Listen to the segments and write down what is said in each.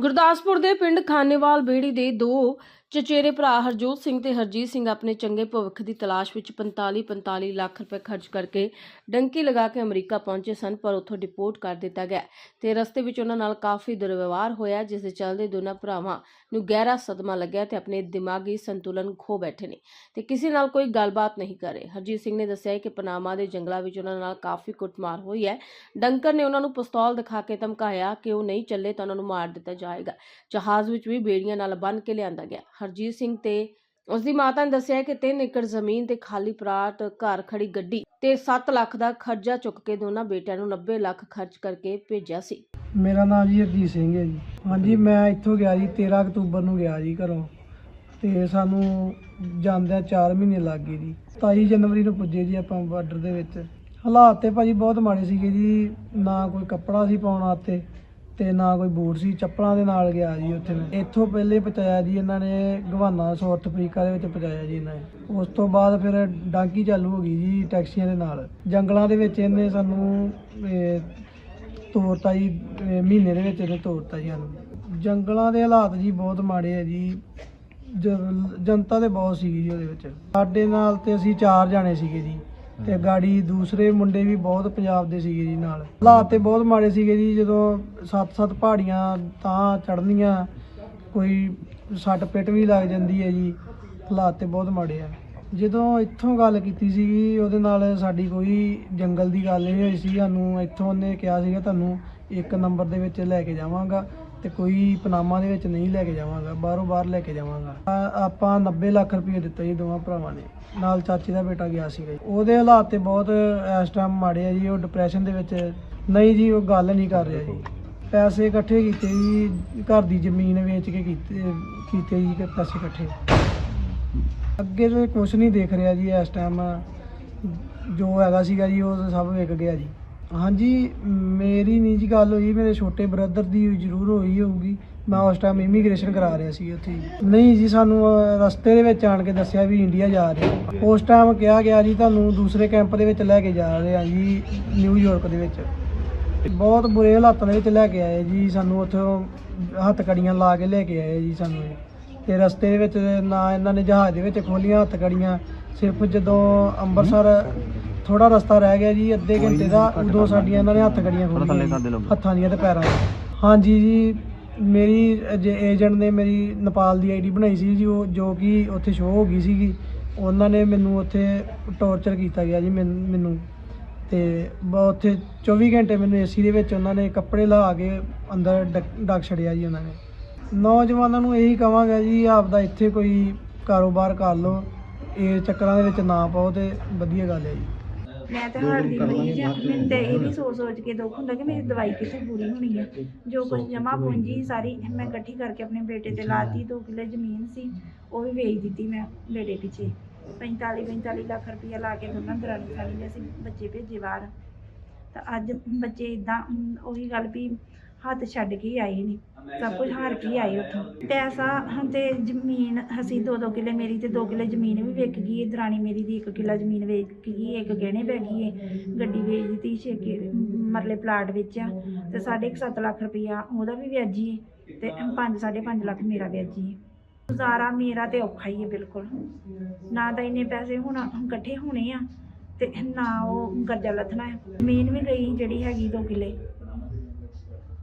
ਗੁਰਦਾਸਪੁਰ ਦੇ ਪਿੰਡ ਖਾਨੇਵਾਲ ਬੇੜੀ ਦੇ ਦੋ ਚਚੇਰੇ ਭਰਾ ਹਰਜੋਤ ਸਿੰਘ ਤੇ ਹਰਜੀਤ ਸਿੰਘ ਆਪਣੇ ਚੰਗੇ ਭਵਿੱਖ ਦੀ ਤਲਾਸ਼ ਵਿੱਚ 45-45 ਲੱਖ ਰੁਪਏ ਖਰਚ ਕਰਕੇ ਡੰਕੀ ਲਗਾ ਕੇ ਅਮਰੀਕਾ ਪਹੁੰਚੇ ਸਨ, ਪਰ ਉੱਥੋਂ ਡਿਪੋਰਟ ਕਰ ਦਿੱਤਾ ਗਿਆ ਤੇ ਰਸਤੇ ਵਿੱਚ ਉਹਨਾਂ ਨਾਲ ਕਾਫੀ ਦੁਰਵਿਵਹਾਰ ਹੋਇਆ, ਜਿਸ ਦੇ ਚੱਲਦੇ ਦੋਨਾਂ ਭਰਾਵਾਂ ਨੂੰ ਗਹਿਰਾ ਸਦਮਾ ਲੱਗਿਆ ਤੇ ਆਪਣੇ ਦਿਮਾਗੀ ਸੰਤੁਲਨ ਖੋ ਬੈਠੇ ਨੇ ਤੇ ਕਿਸੇ ਨਾਲ ਕੋਈ ਗੱਲਬਾਤ ਨਹੀਂ ਕਰ ਰਹੇ। ਹਰਜੀਤ ਸਿੰਘ ਨੇ ਦੱਸਿਆ ਕਿ ਪਨਾਮਾ ਦੇ ਜੰਗਲਾਂ ਵਿੱਚ ਉਹਨਾਂ ਨਾਲ ਕਾਫੀ ਕੁੱਟਮਾਰ ਹੋਈ ਹੈ। ਡੰਕਰ ਨੇ ਉਹਨਾਂ ਨੂੰ ਪਿਸਤੌਲ ਦਿਖਾ ਕੇ ਧਮਕਾਇਆ ਕਿ ਉਹ ਨਹੀਂ ਚੱਲੇ ਤਾਂ ਉਹਨਾਂ ਨੂੰ ਮਾਰ ਦਿੱਤਾ ਜਾਏਗਾ। ਜਹਾਜ਼ ਵਿੱਚ ਵੀ ਬੇੜੀਆਂ ਨਾਲ ਬੰਨ੍ਹ ਕੇ ਲਿਆਂਦਾ ਗਿਆ। ਹਰਜੀਤ ਸਿੰਘ ਤੇ ਉਸ ਦੀ ਮਾਤਾ ਨੇ ਦੱਸਿਆ ਕਿ 3 ਏਕੜ ਜ਼ਮੀਨ ਤੇ ਖਾਲੀ ਪਲਾਟ ਘਰ ਖੜੀ ਗੱਡੀ ਤੇ 7 ਲੱਖ ਦਾ ਖਰਚਾ ਚੁੱਕ ਕੇ ਦੋਨਾਂ ਬੇਟਿਆਂ ਨੂੰ 90 ਲੱਖ ਖਰਚ ਕਰਕੇ ਭੇਜਿਆ ਸੀ। ਮੇਰਾ ਨਾਮ ਜੀ ਹਰਜੀਤ ਸਿੰਘ ਹੈ ਜੀ। ਹਾਂਜੀ ਮੈਂ ਇੱਥੋਂ ਗਿਆ ਜੀ 13 ਅਕਤੂਬਰ ਨੂੰ ਗਿਆ ਜੀ ਘਰੋਂ ਤੇ ਸਾਨੂੰ ਜਾਂਦਿਆਂ 4 ਮਹੀਨੇ ਲੱਗ ਗਏ ਜੀ। 27 ਜਨਵਰੀ ਨੂੰ ਪੁੱਜੇ ਜੀ ਆਪਾਂ ਬਾਰਡਰ ਦੇ ਵਿੱਚ। ਹਾਲਾਤ ਤੇ ਭਾਜੀ ਬਹੁਤ ਮਾੜੇ ਸੀਗੇ ਜੀ ਨਾ ਕੋਈ ਕੱਪੜਾ ਸੀ ਪਾਉਣ ਵਾਸਤੇ ਤੇ ਨਾ ਕੋਈ ਬੂਟ ਸੀ, ਚੱਪਲਾਂ ਦੇ ਨਾਲ ਗਿਆ ਜੀ ਉੱਥੇ ਮੈਂ। ਇੱਥੋਂ ਪਹਿਲੇ ਪਹੁੰਚਾਇਆ ਜੀ ਇਹਨਾਂ ਨੇ ਗਵਾਨਾ ਸਾਊਥ ਅਫਰੀਕਾ ਦੇ ਵਿੱਚ ਪਹੁੰਚਾਇਆ ਜੀ ਇਹਨਾਂ ਨੇ। ਉਸ ਤੋਂ ਬਾਅਦ ਫਿਰ ਡਾਂਕੀ ਚਾਲੂ ਹੋ ਗਈ ਜੀ ਟੈਕਸੀਆਂ ਦੇ ਨਾਲ। ਜੰਗਲਾਂ ਦੇ ਵਿੱਚ ਇਹਨੇ ਸਾਨੂੰ ਤੋਰਤਾ ਜੀ ਮਹੀਨੇ ਦੇ ਵਿੱਚ ਇਹਨੇ ਤੋਰਤਾ ਜੀ ਸਾਨੂੰ। ਜੰਗਲਾਂ ਦੇ ਹਾਲਾਤ ਜੀ ਬਹੁਤ ਮਾੜੇ ਆ ਜੀ। ਜ- ਜਨਤਾ ਤੇ ਬਹੁਤ ਸੀਗੀ ਜੀ ਉਹਦੇ ਵਿੱਚ। ਸਾਡੇ ਨਾਲ ਤੇ ਅਸੀਂ ਚਾਰ ਜਾਣੇ ਸੀਗੇ ਜੀ। ਤੇ ਗਾੜੀ ਦੂਸਰੇ ਮੁੰਡੇ ਵੀ ਬਹੁਤ ਪੰਜਾਬ ਦੇ ਸੀਗੇ ਜੀ ਨਾਲ। ਹਾਲਾਤ ਤੇ ਬਹੁਤ ਮਾੜੇ ਸੀਗੇ ਜੀ, ਜਦੋਂ ਸੱਤ-ਸੱਤ ਪਹਾੜੀਆਂ ਤਾਂ ਚੜ੍ਹਨੀਆਂ, ਕੋਈ ਸੱਟ ਪਿੱਟ ਵੀ ਲੱਗ ਜਾਂਦੀ ਹੈ ਜੀ, ਹਾਲਾਤ ਤੇ ਬਹੁਤ ਮਾੜੇ ਆ। ਜਦੋਂ ਇੱਥੋਂ ਗੱਲ ਕੀਤੀ ਸੀਗੀ, ਉਹਦੇ ਨਾਲ ਸਾਡੀ ਕੋਈ ਜੰਗਲ ਦੀ ਗੱਲ ਨਹੀਂ ਹੋਈ ਸੀ, ਸਾਨੂੰ ਇੱਥੋਂ ਉਹਨੇ ਕਿਹਾ ਸੀਗਾ, ਤੁਹਾਨੂੰ ਇੱਕ ਨੰਬਰ ਦੇ ਵਿੱਚ ਲੈ ਕੇ ਜਾਵਾਂਗਾ। ਤੇ ਕੋਈ ਪਨਾਮਾ ਦੇ ਵਿੱਚ ਨਹੀਂ ਲੈ ਕੇ ਜਾਵਾਂਗਾ, ਬਾਹਰੋਂ ਬਾਹਰ ਲੈ ਕੇ ਜਾਵਾਂਗਾ। ਆ- ਆਪਾਂ 90 ਲੱਖ ਰੁਪਏ ਦਿੱਤਾ ਜੀ ਦੋਵਾਂ ਭਰਾਵਾਂ ਨੇ। ਨਾਲ ਚਾਚੇ ਦਾ ਬੇਟਾ ਗਿਆ ਸੀਗਾ ਜੀ। ਉਹਦੇ ਹਾਲਾਤ ਤੇ ਬਹੁਤ, ਇਸ ਟਾਈਮ ਮਾੜੇ ਆ ਜੀ, ਉਹ ਡਿਪਰੈਸ਼ਨ ਦੇ ਵਿੱਚ ਨਹੀਂ ਜੀ, ਉਹ ਗੱਲ ਨਹੀਂ ਕਰ ਰਿਹਾ ਜੀ। ਪੈਸੇ ਇਕੱਠੇ ਕੀਤੇ ਜੀ, ਘਰ ਦੀ ਜ਼ਮੀਨ ਵੇਚ ਕੇ ਕੀਤੇ ਕੀਤੇ ਜੀ ਕਿ ਪੈਸੇ ਇਕੱਠੇ। ਅੱਗੇ ਤੇ ਕੁਝ ਨਹੀਂ ਦੇਖ ਰਿਹਾ ਜੀ ਇਸ ਟਾਈਮ ਜੋ ਹੈਗਾ ਸੀਗਾ ਜੀ, ਉਹ ਤਾਂ ਸਭ ਵਿਕ ਗਿਆ ਜੀ। ਹਾਂਜੀ, ਮੇਰੀ ਨਹੀਂ ਜੀ ਗੱਲ ਹੋਈ, ਮੇਰੇ ਛੋਟੇ ਬ੍ਰਦਰ ਦੀ ਜ਼ਰੂਰ ਹੋਈ ਹੋਊਗੀ। ਮੈਂ ਉਸ ਟਾਈਮ ਇਮੀਗ੍ਰੇਸ਼ਨ ਕਰਾ ਰਿਹਾ ਸੀ ਉੱਥੇ। ਨਹੀਂ ਜੀ, ਸਾਨੂੰ ਰਸਤੇ ਦੇ ਵਿੱਚ ਆਣ ਕੇ ਦੱਸਿਆ ਵੀ ਇੰਡੀਆ ਜਾ ਰਹੇ ਉਸ ਟਾਈਮ ਕਿਹਾ ਗਿਆ ਜੀ, ਤੁਹਾਨੂੰ ਦੂਸਰੇ ਕੈਂਪ ਦੇ ਵਿੱਚ ਲੈ ਕੇ ਜਾ ਰਹੇ ਆ ਜੀ ਨਿਊਯਾਰਕ ਦੇ ਵਿੱਚ। ਬਹੁਤ ਬੁਰੇ ਹਾਲਾਤਾਂ ਦੇ ਵਿੱਚ ਲੈ ਕੇ ਆਏ ਜੀ, ਸਾਨੂੰ ਉੱਥੋਂ ਹੱਥ ਕੜੀਆਂ ਲਾ ਕੇ ਲੈ ਕੇ ਆਏ ਜੀ ਸਾਨੂੰ। ਇਹ। ਤੇ ਰਸਤੇ ਦੇ ਵਿੱਚ ਨਾ ਇਹਨਾਂ ਨੇ ਜਹਾਜ਼ ਦੇ ਵਿੱਚ ਖੋਲੀਆਂ ਹੱਥ ਕੜੀਆਂ ਸਿਰਫ ਜਦੋਂ ਅੰਮ੍ਰਿਤਸਰ ਥੋੜਾ ਰਸਤਾ ਰਹਿ ਗਿਆ ਜੀ ਅੱਧੇ ਘੰਟੇ ਦਾ ਉਦੋਂ ਸਾਡੀਆਂ ਇਹਨਾਂ ਨੇ ਹੱਥ ਕੜੀਆਂ ਖੋਲੀਆਂ ਹੱਥਾਂ ਦੀਆਂ ਤੇ ਪੈਰਾਂ ਦੀਆਂ। ਹਾਂਜੀ ਜੀ ਮੇਰੀ ਏਜੰਟ ਨੇ ਮੇਰੀ ਨੇਪਾਲ ਦੀ ਆਈਡੀ ਬਣਾਈ ਸੀ ਜੀ ਉਹ ਜੋ ਕਿ ਉੱਥੇ ਸ਼ੋਅ ਹੋ ਗਈ ਸੀਗੀ ਉਹਨਾਂ ਨੇ ਮੈਨੂੰ ਉੱਥੇ ਟੌਰਚਰ ਕੀਤਾ ਗਿਆ ਜੀ ਮੈਨ- ਤੇ ਉੱਥੇ 24 ਘੰਟੇ ਮੈਨੂੰ ਏਸੀ ਦੇ ਵਿੱਚ ਉਹਨਾਂ ਨੇ ਕੱਪੜੇ ਲਾ ਕੇ ਅੰਦਰ ਡਕ- ਡੱਕ ਛੜਿਆ ਜੀ ਉਹਨਾਂ ਨੇ। ਨੌਜਵਾਨਾਂ ਨੂੰ ਇਹੀ ਕਹਾਂਗਾ ਜੀ ਆਪਦਾ ਇੱਥੇ ਕੋਈ ਕਾਰੋਬਾਰ ਕਰ ਲਓ ਇਹ ਚੱਕਰਾਂ ਦੇ ਵਿੱਚ ਨਾ ਪਾਓ ਤੇ ਵਧੀਆ ਗੱਲ ਹੈ ਜੀ। ਮੈਂ ਤਾਂ ਹਾਰਦੀ ਮਰੀਜ਼ ਆ। ਮੈਨੂੰ ਤੇ ਇਹ ਵੀ ਸੋਚ ਸੋਚ ਕੇ ਦੁੱਖ ਹੁੰਦਾ ਕਿ ਮੇਰੀ ਦਵਾਈ ਕਿੱਥੇ ਪੂਰੀ ਹੋਣੀ ਹੈ ਜੋ ਕੁਝ ਜਮਾ ਪੂੰਜੀ ਸਾਰੀ ਮੈਂ ਇਕੱਠੀ ਕਰਕੇ ਆਪਣੇ ਬੇਟੇ ਤੇ ਲਾਤੀ ਦੋ ਕਿੱਲੇ ਜ਼ਮੀਨ ਸੀ ਉਹ ਵੀ ਵੇਚ ਦਿੱਤੀ ਮੈਂ ਬੇਟੇ ਪਿੱਛੇ। 45 45 ਲੱਖ ਰੁਪਇਆ ਲਾ ਕੇ ਦੋਨਾਂ ਦਰਾਣੀ ਸਾਲੀ ਦੇ ਅਸੀਂ ਬੱਚੇ ਭੇਜੇ ਬਾਹਰ। ਤਾਂ ਅੱਜ ਬੱਚੇ ਇਦਾਂ ਉਹੀ ਗੱਲ ਵੀ ਹੱਥ ਛੱਡ ਕੇ ਹੀ ਆਏ ਨੇ। ਸਭ ਕੁਝ ਹਾਰ ਕੇ ਆਈ ਉੱਥੋਂ। ਪੈਸਾ ਤੇ ਜ਼ਮੀਨ, ਅਸੀਂ ਦੋ ਦੋ ਕਿੱਲੇ ਮੇਰੀ ਤੇ ਦੋ ਕਿੱਲੇ ਜ਼ਮੀਨ ਵੀ ਵਿਕ ਗਈ ਹੈ ਦਰਾਣੀ ਮੇਰੀ ਦੀ ਇੱਕ ਕਿੱਲਾ ਜ਼ਮੀਨ ਵੇਚ ਗਈ ਇੱਕ ਗਹਿਣੇ ਪੈ ਗਈ ਗੱਡੀ ਵੇਚ ਦਿੱਤੀ ਛੇ ਕਿ ਮਰਲੇ ਪਲਾਟ ਵੇਚਿਆ ਤੇ ਸਾਢੇ ਕੁ ਸੱਤ ਲੱਖ ਰੁਪਈਆ ਉਹਦਾ ਵੀ ਵਿਆਜੀ ਹੈ ਤੇ 5 5.5 ਲੱਖ ਮੇਰਾ ਵਿਆਜੀ ਗੁਜ਼ਾਰਾ ਮੇਰਾ ਤੇ ਔਖਾ ਹੀ ਹੈ ਬਿਲਕੁਲ। ਨਾ ਤਾਂ ਇੰਨੇ ਪੈਸੇ ਹੁਣ ਇਕੱਠੇ ਹੋਣੇ ਆ। ਤੇ ਨਾ ਉਹ ਕਰਜ਼ਾ ਲੱਥਣਾ ਹੈ ਜ਼ਮੀਨ ਵੀ ਗਈ ਜਿਹੜੀ ਹੈਗੀ ਦੋ ਕਿੱਲੇ।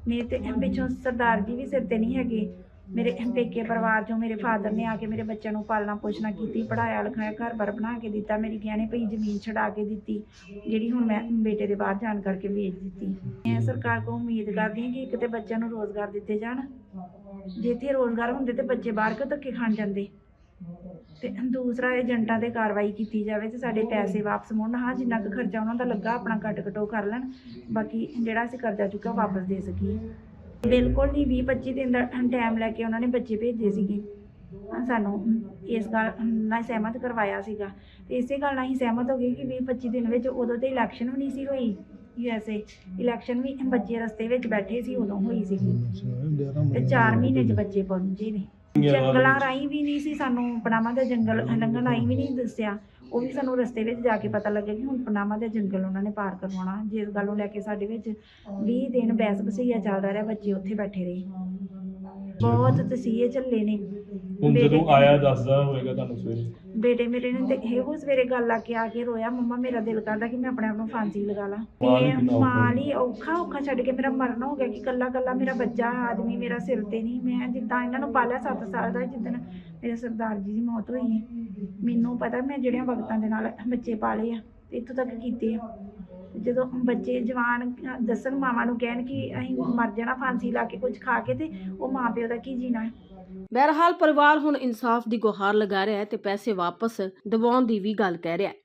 ਮੇਰੇ ਤੇ ਪਿੱਛੋਂ ਸਰਦਾਰ ਜੀ ਵੀ ਸਿਰ ਤੇ ਨਹੀਂ ਹੈਗੇ। ਮੇਰੇ ਪੇਕੇ ਪਰਿਵਾਰ ਚੋਂ ਮੇਰੇ ਫਾਦਰ ਨੇ ਆ ਕੇ ਮੇਰੇ ਬੱਚਿਆਂ ਨੂੰ ਪਾਲਣਾ ਪੋਸ਼ਣਾ ਕੀਤੀ ਪੜਾਇਆ ਲਿਖਾਇਆ ਘਰ-ਬਾਰ ਬਣਾ ਕੇ ਦਿੱਤਾ, ਮੇਰੀ ਗਹਿਣੇ ਪਈ ਜ਼ਮੀਨ ਛਡਾ ਕੇ ਦਿੱਤੀ, ਜਿਹੜੀ ਹੁਣ ਮੈਂ ਬੇਟੇ ਦੇ ਬਾਹਰ ਜਾਣ ਕਰਕੇ ਵੇਚ ਦਿੱਤੀ। ਮੈਂ ਸਰਕਾਰ ਕੋਲ ਉਮੀਦ ਕਰਦੀ ਹਾਂ ਕਿ ਇੱਕ ਤੇ ਬੱਚਿਆਂ ਨੂੰ ਰੋਜ਼ਗਾਰ ਦਿੱਤੇ ਜਾਣ। ਜੇ ਇੱਥੇ ਰੋਜ਼ਗਾਰ ਹੁੰਦੇ ਤੇ ਬੱਚੇ ਬਾਹਰ ਕਿਉਂ ਧੱਕੇ ਖਾਣ ਜਾਂਦੇ? ਤੇ ਦੂਸਰਾ ਏਜੰਟਾਂ ਤੇ ਕਾਰਵਾਈ ਕੀਤੀ ਜਾਵੇ ਤੇ ਸਾਡੇ ਪੈਸੇ ਵਾਪਸ ਮੁੜਨ। ਹਾਂ, ਜਿੰਨਾ ਕੁ ਖਰਚਾ ਉਹਨਾਂ ਦਾ ਲੱਗਾ, ਆਪਣਾ ਕੱਟ ਕਟੋ ਕਰ ਲੈਣ। ਬਾਕੀ ਜਿਹੜਾ ਅਸੀਂ ਕਰਜ਼ਾ ਚੁੱਕਾ ਵਾਪਸ ਦੇ ਸਕੀਏ। ਬਿਲਕੁਲ ਨਹੀਂ 20 25 ਦਿਨ ਦਾ ਟਾਈਮ ਲੈ ਕੇ ਉਹਨਾਂ ਨੇ ਬੱਚੇ ਭੇਜੇ ਸੀਗੇ। ਸਾਨੂੰ ਇਸ ਗੱਲ ਨਾਲ ਸਹਿਮਤ ਕਰਵਾਇਆ ਸੀਗਾ। ਤੇ ਇਸੇ ਗੱਲ ਨਾਲ ਹੀ ਸਹਿਮਤ ਹੋ ਗਏ ਕਿ 20 25 ਦਿਨ ਵਿੱਚ ਉਦੋਂ ਤੇ ਇਲੈਕਸ਼ਨ ਵੀ ਨਹੀਂ ਸੀ ਹੋਈ। ਯੂਐਸਏ ਇਲੈਕਸ਼ਨ ਵੀ ਬੱਚੇ ਰਸਤੇ ਵਿੱਚ ਬੈਠੇ ਸੀ ਉਦੋਂ ਹੋਈ ਸੀਗੀ ਤੇ 4 ਮਹੀਨੇ 'ਚ ਬੱਚੇ ਪਹੁੰਚੇ ਨੇ। ਜੰਗਲਾਂ ਰਾਹੀਂ ਵੀ ਨਹੀਂ ਸੀ ਸਾਨੂੰ ਪਨਾਮਾ ਦੇ ਜੰਗਲ ਲੰਘਣ ਰਾਹੀਂ ਵੀ ਨਹੀਂ ਦੱਸਿਆ। ਉਹ ਵੀ ਸਾਨੂੰ ਰਸਤੇ ਵਿੱਚ ਜਾ ਕੇ ਪਤਾ ਲੱਗਿਆ ਕਿ ਹੁਣ ਪਨਾਮਾ ਦੇ ਜੰਗਲ ਉਹਨਾਂ ਨੇ ਪਾਰ ਕਰਵਾਉਣਾ। ਜਿਸ ਗੱਲ ਨੂੰ ਲੈ ਕੇ ਸਾਡੇ ਵਿੱਚ 20 ਦਿਨ ਬਹਿਸ ਬਸਈਆ ਚੱਲਦਾ ਰਿਹਾ ਬੱਚੇ ਉੱਥੇ ਬੈਠੇ ਰਹੇ। ਬਹੁਤ ਤਸੀਹੇ ਝੱਲੇ ਨੇ। ਹੁਣ ਬੇਟੇ- ਜਦੋਂ ਆਇਆ ਦੱਸਦਾ ਹੋਵੇਗਾ ਤੁਹਾਨੂੰ ਸਵੇਰੇ। ਬੇਟੇ ਮੇਰੇ ਨੇ ਤੇ ਇਹੋ ਸਵੇਰੇ ਗੱਲ ਆ ਕੇ ਆ ਕੇ ਰੋਇਆ ਮੰਮਾ ਮੇਰਾ ਦਿਲ ਕਰਦਾ ਕਿ ਮੈਂ ਆਪਣੇ ਆਪ ਨੂੰ ਫਾਂਸੀ ਲਗਾ ਲਾਂ। ਮਾਂ ਲਈ ਤੇ ਕਿੰਨਾ ਔਖਾ ਔਖਾ ਔਖਾ ਛੱਡ ਕੇ ਮੇਰਾ ਮਰਨਾ ਹੋ ਗਿਆ ਕਿ ਕੱਲਾ ਕੱਲਾ ਮੇਰਾ ਬੱਚਾ ਆਦਮੀ ਮੇਰਾ ਸਿਰ ਤੇ ਨਹੀਂ। ਮੈਂ ਜਿੱਦਾਂ ਇਹਨਾਂ ਨੂੰ ਪਾਲਿਆ 7 ਸਾਲ ਦਾ ਜਿੱਦਣ ਮੇਰੇ ਸਰਦਾਰ ਜੀ ਦੀ ਮੌਤ ਹੋਈ ਹੈ। ਮੈਨੂੰ ਪਤਾ ਮੈਂ ਜਿਹੜਿਆਂ ਵਕਤਾਂ ਦੇ ਨਾਲ ਬੱਚੇ ਪਾਲੇ ਆ ਇੱਥੋਂ ਤੱਕ ਕੀਤੇ ਆ। ਜਦੋਂ ਬੱਚੇ ਜਵਾਨ ਦੱਸਣ ਮਾਵਾਂ ਨੂੰ ਕਹਿਣ ਕਿ ਅਸੀਂ ਮਰ ਜਾਣਾ, ਫਾਂਸੀ ਲਾ ਕੇ ਕੁਝ ਖਾ ਕੇ ਤੇ ਉਹ ਮਾਂ ਪਿਓ ਦਾ ਕੀ ਜੀਣਾ? ਹੈ ਪਰਿਵਾਰ ਹੁਣ ਇਨਸਾਫ ਦੀ ਗੁਹਾਰ ਲਗਾ ਰਿਹਾ ਹੈ ਤੇ ਪੈਸੇ ਵਾਪਸ ਦਿਵਾਉਣ ਦੀ ਵੀ ਗੱਲ ਕਹਿ ਰਿਹਾ ਹੈ।